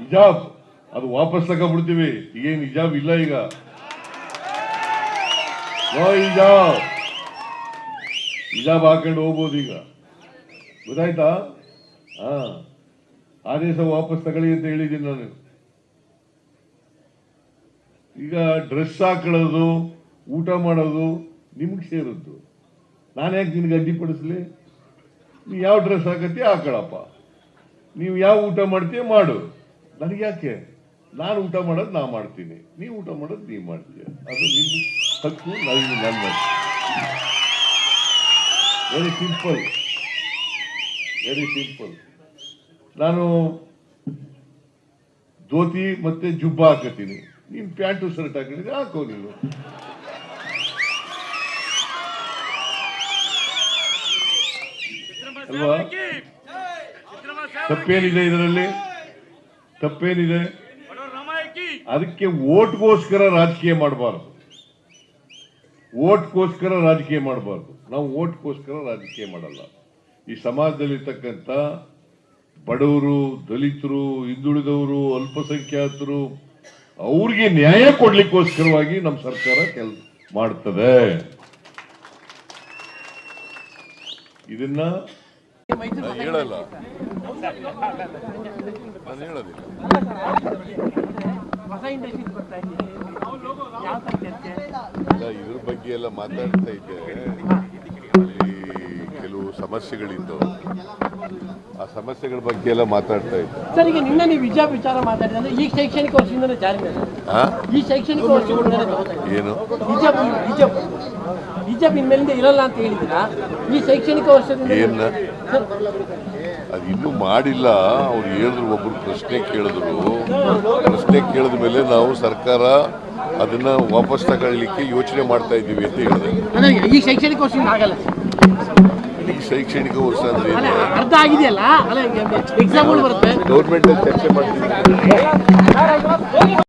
ಹಿಜಾಬ್ ಅದು ವಾಪಸ್ ತಗೊಂಡ್ಬಿಡ್ತೀವಿ. ಈಗೇನು ಹಿಜಾಬ್ ಇಲ್ಲ ಈಗ. ಹಿಜಾಬ್ ಹಿಜಾಬ್ ಹಾಕೊಂಡು ಹೋಗ್ಬೋದು ಈಗ. ಗೊತ್ತಾಯ್ತಾ? ಹಾ. ಆದೇಶ ವಾಪಸ್ ತಗೊಳ್ಳಿ ಅಂತ ಹೇಳಿದ್ದೀನಿ ನಾನು. ಈಗ ಡ್ರೆಸ್ ಹಾಕೊಳ್ಳೋದು, ಊಟ ಮಾಡೋದು ನಿಮ್ಗೆ ಸೇರದ್ದು. ನಾನು ಯಾಕೆ ನಿನ್ಗೆ ಅಡ್ಡಿಪಡಿಸ್ಲಿ ನೀವು ಯಾವ ಡ್ರೆಸ್ ಹಾಕತ್ತೀಯ ಹಾಕೊಳ್ಳಪ್ಪ. ನೀವು ಯಾವ ಊಟ ಮಾಡ್ತೀಯ ಮಾಡು. ನನಗೆ ಯಾಕೆ ನಾನು ಊಟ ಮಾಡೋದು ನಾ ಮಾಡ್ತೀನಿ. ನೀವು ಊಟ ಮಾಡೋದು ನೀವು ಮಾಡ್ತೀಯ. ಅದು ನಿಮ್ಮ ಹಕ್ಕು ನನಗೆ ನನ್ನ ವೆರಿ ಸಿಂಪಲ್ ವೆರಿ ಸಿಂಪಲ್ ನಾನು ಧೋತಿ ಮತ್ತೆ ಜುಬ್ಬ ಹಾಕತೀನಿ. ನೀನು ಪ್ಯಾಂಟು ಶರ್ಟ್ ಹಾಕಿದ್ರೆ ಹಾಕೋ ನೀನು. ಅಲ್ವಾ? ತಪ್ಪೇನಿದೆ ಇದರಲ್ಲಿ? ತಪ್ಪೇನಿದೆ? ಅದಕ್ಕೆ ಓಟ್ಗೋಸ್ಕರ ರಾಜಕೀಯ ಮಾಡಬಾರ್ದು. ಓಟ್ಗೋಸ್ಕರ ರಾಜಕೀಯ ಮಾಡಬಾರ್ದು. ನಾವು ಓಟ್ಗೋಸ್ಕರ ರಾಜಕೀಯ ಮಾಡಲ್ಲ. ಈ ಸಮಾಜದಲ್ಲಿರ್ತಕ್ಕಂಥ ಬಡವರು ದಲಿತರು ಹಿಂದುಳಿದವರು ಅಲ್ಪಸಂಖ್ಯಾತರು ಅವ್ರಿಗೆ ನ್ಯಾಯ ಕೊಡ್ಲಿಕ್ಕೋಸ್ಕರವಾಗಿ ನಮ್ಮ ಸರ್ಕಾರ ಕೆಲಸ ಮಾಡ್ತದೆ. ಇದನ್ನ ನಾನು ಹೇಳಲ್ಲ. ನಾನು ಹೇಳೋದಿಲ್ಲ. ಇದ್ರ ಬಗ್ಗೆ ಎಲ್ಲ ಮಾತಾಡ್ತಾ ಇದ್ದೆ. ಅಲ್ಲಿ ಕೆಲವು ಸಮಸ್ಯೆಗಳಿದ್ದು ಆ ಸಮಸ್ಯೆಗಳ ಬಗ್ಗೆ ಎಲ್ಲ ಮಾತಾಡ್ತಾ ಇದ್ದೆ. ಸರ್ ಈಗ ನಿನ್ನೆ ನೀವು ವಿಜಯ ವಿಚಾರ ಮಾತಾಡಿದ್ರೆ ಈ ಶೈಕ್ಷಣಿಕ ವರ್ಷದಿಂದಲೇ ಜಾರಿ ಈ ಶೈಕ್ಷಣಿಕ ವರ್ಷ ಏನು? ವಿಜಯ ಹಿಜಾಬ್ ಹಿಜಾಬ್ ಇನ್ಮೇಲಿಂದ ಇರಲ್ಲ ಅಂತ ಹೇಳಿದ್ದೀರಾ? ಈ ಶೈಕ್ಷಣಿಕ ವರ್ಷದಿಂದ ಏನ ಅದು ಇನ್ನೂ ಮಾಡಿಲ್ಲ. ಅವ್ರು ಹೇಳಿದ್ರು ಒಬ್ರು ಪ್ರಶ್ನೆ ಕೇಳಿದ್ರು. ಪ್ರಶ್ನೆ ಕೇಳಿದ ಮೇಲೆ ನಾವು ಸರ್ಕಾರ ಅದನ್ನ ವಾಪಸ್ ತಗೊಳ್ಳಿಕ್ಕೆ ಯೋಚನೆ ಮಾಡ್ತಾ ಇದ್ದೀವಿ ಅಂತ ಹೇಳಿದೆ ಈ ಶೈಕ್ಷಣಿಕ ವರ್ಷ ಆಗಲ್ಲ ಈ ಶೈಕ್ಷಣಿಕ ವರ್ಷ ಅಂದ್ರೆ ಏನು? ಅರ್ಧ ಆಗಿದೆಯಲ್ಲ? ಅಲ್ಲ ಎಕ್ಸಾಮ್ಗಳು ಬರುತ್ತೆ. ಗೌರ್ಮೆಂಟ್ ಚರ್ಚೆ ಮಾಡ್ತೀವಿ.